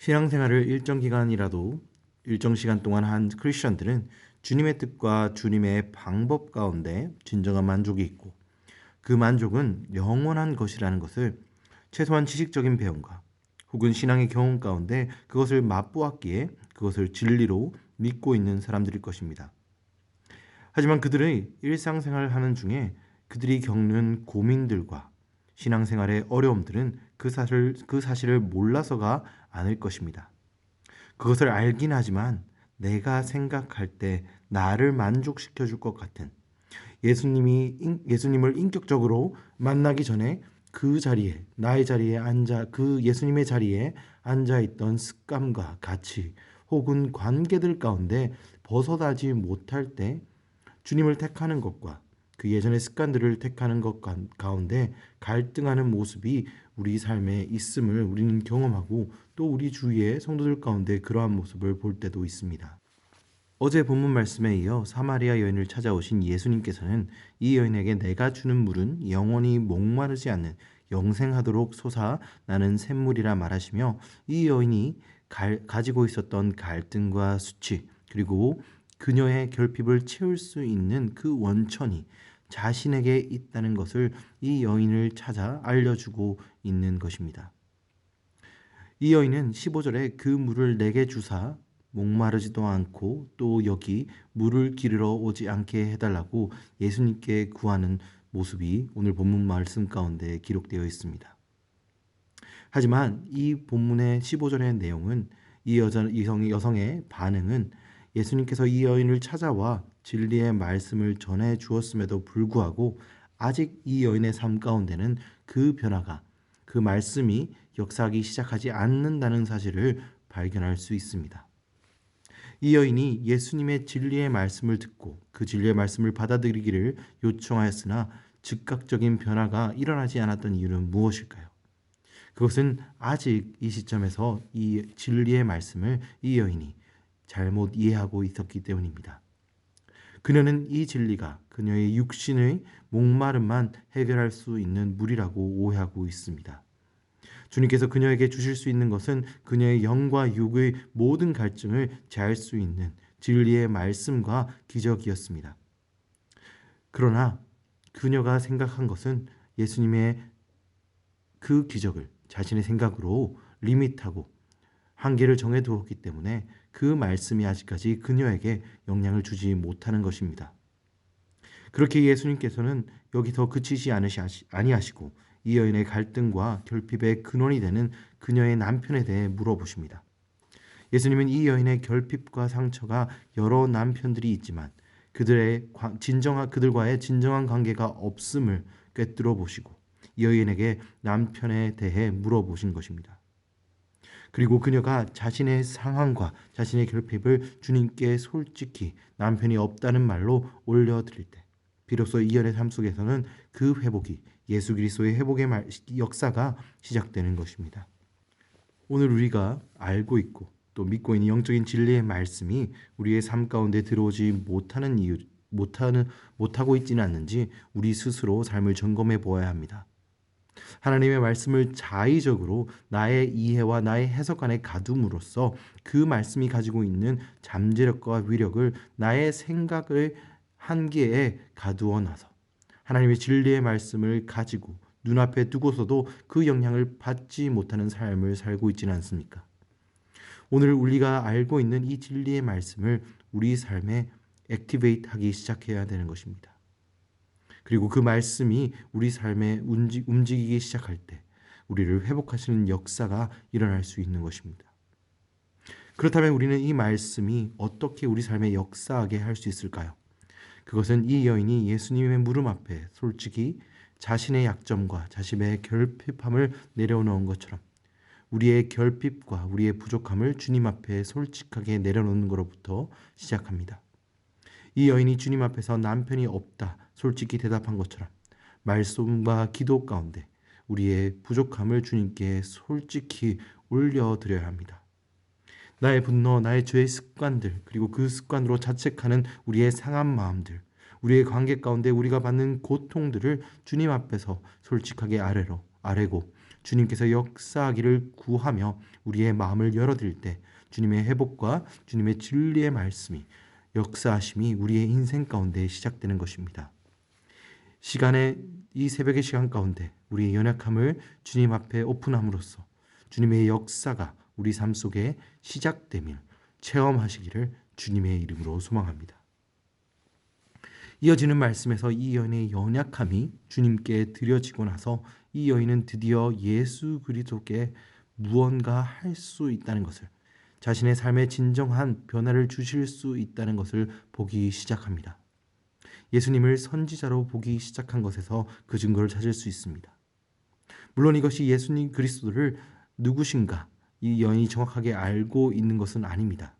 신앙생활을 일정 기간이라도 일정 시간 동안 한 크리스천들은 주님의 뜻과 주님의 방법 가운데 진정한 만족이 있고 그 만족은 영원한 것이라는 것을 최소한 지식적인 배움과 혹은 신앙의 경험 가운데 그것을 맛보았기에 그것을 진리로 믿고 있는 사람들일 것입니다. 하지만 그들의 일상생활을 하는 중에 그들이 겪는 고민들과 신앙생활의 어려움들은 그 사실, 그 사실을 몰라서가 아닐 것입니다. 그것을 알긴 하지만 내가 생각할 때 나를 만족시켜 줄 것 같은 예수님이 예수님을 인격적으로 만나기 전에 그 자리에 나의 자리에 앉아 그 예수님의 자리에 앉아 있던 습관과 가치 혹은 관계들 가운데 벗어나지 못할 때 주님을 택하는 것과 그 예전의 습관들을 택하는 것 가운데 갈등하는 모습이 우리 삶에 있음을 우리는 경험하고 또 우리 주위의 성도들 가운데 그러한 모습을 볼 때도 있습니다. 어제 본문 말씀에 이어 사마리아 여인을 찾아오신 예수님께서는 이 여인에게 내가 주는 물은 영원히 목마르지 않는 영생하도록 솟아 나는 샘물이라 말하시며 이 여인이 갈, 가지고 있었던 갈등과 수치 그리고 그녀의 결핍을 채울 수 있는 그 원천이 자신에게 있다는 것을 이 여인을 찾아 알려주고 있는 것입니다. 이 여인은 15절에 그 물을 내게 주사 목마르지도 않고 또 여기 물을 기르러 오지 않게 해달라고 예수님께 구하는 모습이 오늘 본문 말씀 가운데 기록되어 있습니다. 하지만 이 본문의 15절의 내용은 이 여자, 이 여성의 반응은 예수님께서 이 여인을 찾아와 진리의 말씀을 전해 주었음에도 불구하고 아직 이 여인의 삶 가운데는 그 변화가 그 말씀이 역사하기 시작하지 않는다는 사실을 발견할 수 있습니다. 이 여인이 예수님의 진리의 말씀을 듣고 그 진리의 말씀을 받아들이기를 요청하였으나 즉각적인 변화가 일어나지 않았던 이유는 무엇일까요? 그것은 아직 이 시점에서 이 진리의 말씀을 이 여인이 잘못 이해하고 있었기 때문입니다. 그녀는 이 진리가 그녀의 육신의 목마름만 해결할 수 있는 물이라고 오해하고 있습니다. 주님께서 그녀에게 주실 수 있는 것은 그녀의 영과 육의 모든 갈증을 제할 수 있는 진리의 말씀과 기적이었습니다. 그러나 그녀가 생각한 것은 예수님의 그 기적을 자신의 생각으로 리밋하고 한계를 정해두었기 때문에 그 말씀이 아직까지 그녀에게 영향을 주지 못하는 것입니다. 그렇게 예수님께서는 여기서 그치지 아니하시고 이 여인의 갈등과 결핍의 근원이 되는 그녀의 남편에 대해 물어보십니다. 예수님은 이 여인의 결핍과 상처가 여러 남편들이 있지만 그들의 진정한 그들과의 진정한 관계가 없음을 꿰뚫어 보시고 이 여인에게 남편에 대해 물어보신 것입니다. 그리고 그녀가 자신의 상황과 자신의 결핍을 주님께 솔직히 남편이 없다는 말로 올려드릴 때 비로소 이연의 삶 속에서는 그 회복이 예수 그리스도의 회복의 역사가 시작되는 것입니다. 오늘 우리가 알고 있고 또 믿고 있는 영적인 진리의 말씀이 우리의 삶 가운데 들어오지 못하는 이유 못하는 못하고 있지는 않는지 우리 스스로 삶을 점검해 보아야 합니다. 하나님의 말씀을 자의적으로 나의 이해와 나의 해석 안에 가둠으로써 그 말씀이 가지고 있는 잠재력과 위력을 나의 생각을 한계에 가두어 놔서 하나님의 진리의 말씀을 가지고 눈앞에 두고서도 그 영향을 받지 못하는 삶을 살고 있지는 않습니까? 오늘 우리가 알고 있는 이 진리의 말씀을 우리 삶에 액티베이트 하기 시작해야 되는 것입니다. 그리고 그 말씀이 우리 삶에 움직이기 시작할 때 우리를 회복하시는 역사가 일어날 수 있는 것입니다. 그렇다면 우리는 이 말씀이 어떻게 우리 삶에 역사하게 할 수 있을까요? 그것은 이 여인이 예수님의 무릎 앞에 솔직히 자신의 약점과 자신의 결핍함을 내려놓은 것처럼 우리의 결핍과 우리의 부족함을 주님 앞에 솔직하게 내려놓는 것부터 시작합니다. 이 여인이 주님 앞에서 남편이 없다 솔직히 대답한 것처럼 말씀과 기도 가운데 우리의 부족함을 주님께 솔직히 올려드려야 합니다. 나의 분노, 나의 죄의 습관들, 그리고 그 습관으로 자책하는 우리의 상한 마음들, 우리의 관계 가운데 우리가 받는 고통들을 주님 앞에서 솔직하게 아래로, 아래고 주님께서 역사하기를 구하며 우리의 마음을 열어드릴 때 주님의 회복과 주님의 진리의 말씀이 역사하심이 우리의 인생 가운데 시작되는 것입니다. 시간의 이 새벽의 시간 가운데 우리의 연약함을 주님 앞에 오픈함으로써 주님의 역사가 우리 삶 속에 시작됨을 체험하시기를 주님의 이름으로 소망합니다. 이어지는 말씀에서 이 여인의 연약함이 주님께 드려지고 나서 이 여인은 드디어 예수 그리스도께 무언가 할 수 있다는 것을 자신의 삶에 진정한 변화를 주실 수 있다는 것을 보기 시작합니다. 예수님을 선지자로 보기 시작한 것에서 그 증거를 찾을 수 있습니다. 물론 이것이 예수님 그리스도를 누구신가 이 여인이 정확하게 알고 있는 것은 아닙니다.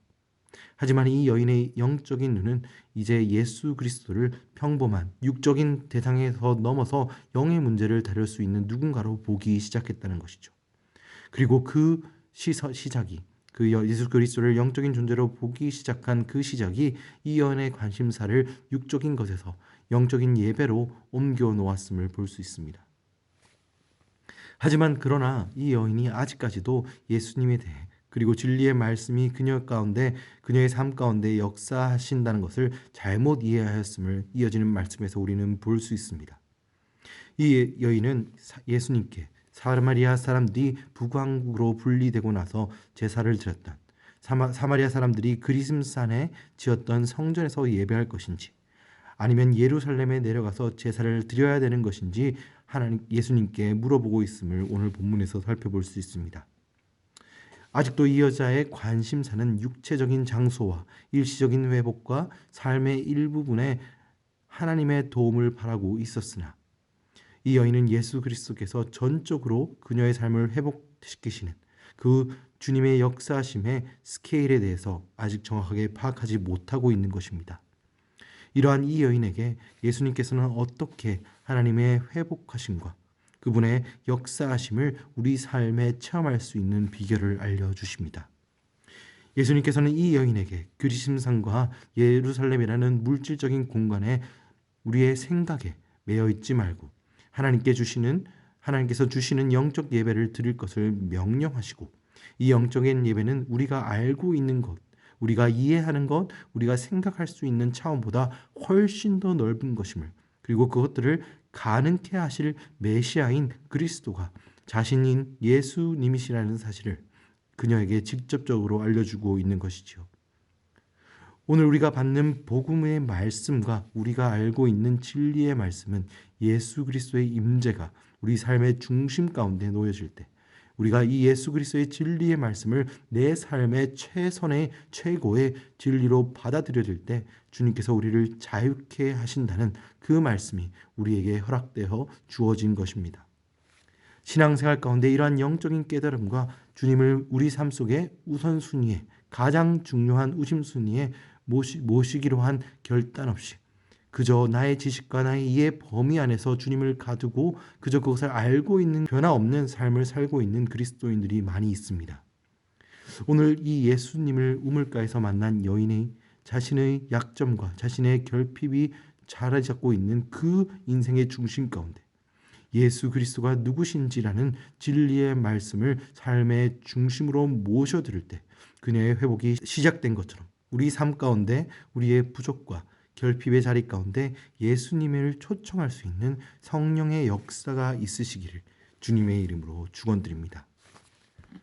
하지만 이 여인의 영적인 눈은 이제 예수 그리스도를 평범한 육적인 대상에서 넘어서 영의 문제를 다룰 수 있는 누군가로 보기 시작했다는 것이죠. 그리고 그 시서, 시작이 그 예수 그리스도를 영적인 존재로 보기 시작한 그 시작이 이 여인의 관심사를 육적인 것에서 영적인 예배로 옮겨 놓았음을 볼 수 있습니다. 하지만 그러나 이 여인이 아직까지도 예수님에 대해 그리고 진리의 말씀이 그녀 가운데 그녀의 삶 가운데 역사하신다는 것을 잘못 이해하였음을 이어지는 말씀에서 우리는 볼 수 있습니다. 이 여인은 예수님께 사마리아 사람들이 북왕국으로 분리되고 나서 제사를 드렸던 사마, 사마 리아 사람들이 그리심산에 지었던 성전에서 예배할 것인지 아니면 예루살렘에 내려가서 제사를 드려야 되는 것인지 하나님 예수님께 물어보고 있음을 오늘 본문에서 살펴볼 수 있습니다. 아직도 이 여자의 관심사는 육체적인 장소와 일시적인 회복과 삶의 일부분에 하나님의 도움을 바라고 있었으나 이 여인은 예수 그리스도께서 전적으로 그녀의 삶을 회복시키시는 그 주님의 역사심의 스케일에 대해서 아직 정확하게 파악하지 못하고 있는 것입니다. 이러한 이 여인에게 예수님께서는 어떻게 하나님의 회복하심과 그분의 역사하심을 우리 삶에 체험할 수 있는 비결을 알려주십니다. 예수님께서는 이 여인에게 그리심산과 예루살렘이라는 물질적인 공간에 우리의 생각에 매여 있지 말고 하나님께 주시는 하나님께서 주시는 영적 예배를 드릴 것을 명령하시고 이 영적인 예배는 우리가 알고 있는 것, 우리가 이해하는 것, 우리가 생각할 수 있는 차원보다 훨씬 더 넓은 것임을 그리고 그것들을 가능케 하실 메시아인 그리스도가 자신인 예수님이시라는 사실을 그녀에게 직접적으로 알려주고 있는 것이지요. 오늘 우리가 받는 복음의 말씀과 우리가 알고 있는 진리의 말씀은 예수 그리스도의 임재가 우리 삶의 중심 가운데 놓여질 때 우리가 이 예수 그리스도의 진리의 말씀을 내 삶의 최선의 최고의 진리로 받아들여질 때 주님께서 우리를 자유케 하신다는 그 말씀이 우리에게 허락되어 주어진 것입니다. 신앙생활 가운데 이러한 영적인 깨달음과 주님을 우리 삶 속에 우선순위에 가장 중요한 우심순위에 모시, 모시기로 한 결단 없이 그저 나의 지식과 나의 이해 범위 안에서 주님을 가두고 그저 그것을 알고 있는 변화없는 삶을 살고 있는 그리스도인들이 많이 있습니다. 오늘 이 예수님을 우물가에서 만난 여인의 자신의 약점과 자신의 결핍이 자리 잡고 있는 그 인생의 중심 가운데 예수 그리스도가 누구신지라는 진리의 말씀을 삶의 중심으로 모셔드릴 때 그녀의 회복이 시작된 것처럼 우리 삶 가운데 우리의 부족과 결핍의 자리 가운데 예수님을 초청할 수 있는 성령의 역사가 있으시기를 주님의 이름으로 축원드립니다.